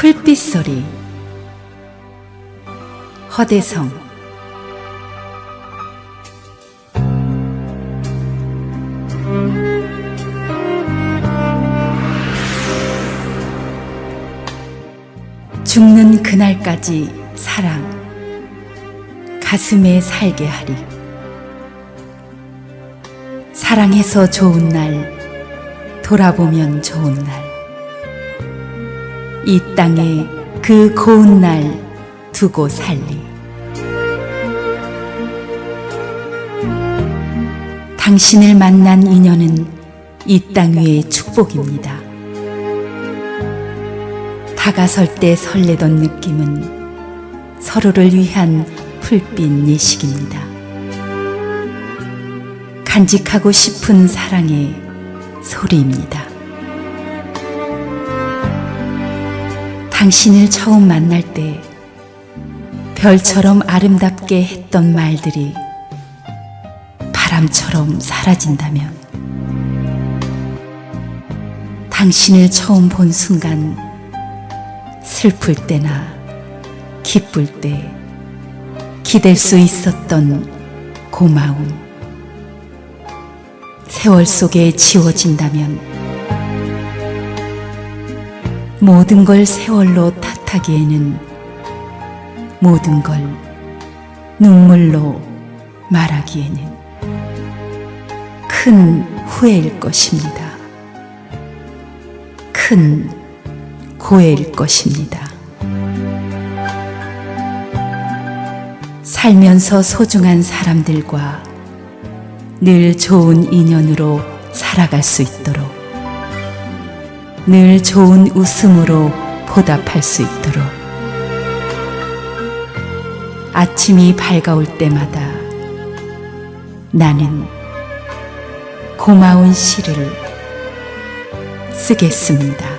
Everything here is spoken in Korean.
풀빛 소리. 허대성. 죽는 그날까지 사랑. 가슴에 살게 하리. 사랑해서 좋은 날 돌아보면 좋은 날 이 땅에 그 고운 날 두고 살리 당신을 만난 인연은 이 땅 위의 축복입니다. 다가설 때 설레던 느낌은 서로를 위한 풀빛 예식입니다. 간직하고 싶은 사랑의 소리입니다. 당신을 처음 만날 때 별처럼 아름답게 했던 말들이 바람처럼 사라진다면 당신을 처음 본 순간 슬플 때나 기쁠 때 기댈 수 있었던 고마움. 세월 속에 지워진다면 모든 걸 세월로 탓하기에는 모든 걸 눈물로 말하기에는 큰 후회일 것입니다. 큰 고해일 것입니다. 살면서 소중한 사람들과 늘 좋은 인연으로 살아갈 수 있도록 늘 좋은 웃음으로 보답할 수 있도록 아침이 밝아올 때마다 나는 고마운 시를 쓰겠습니다.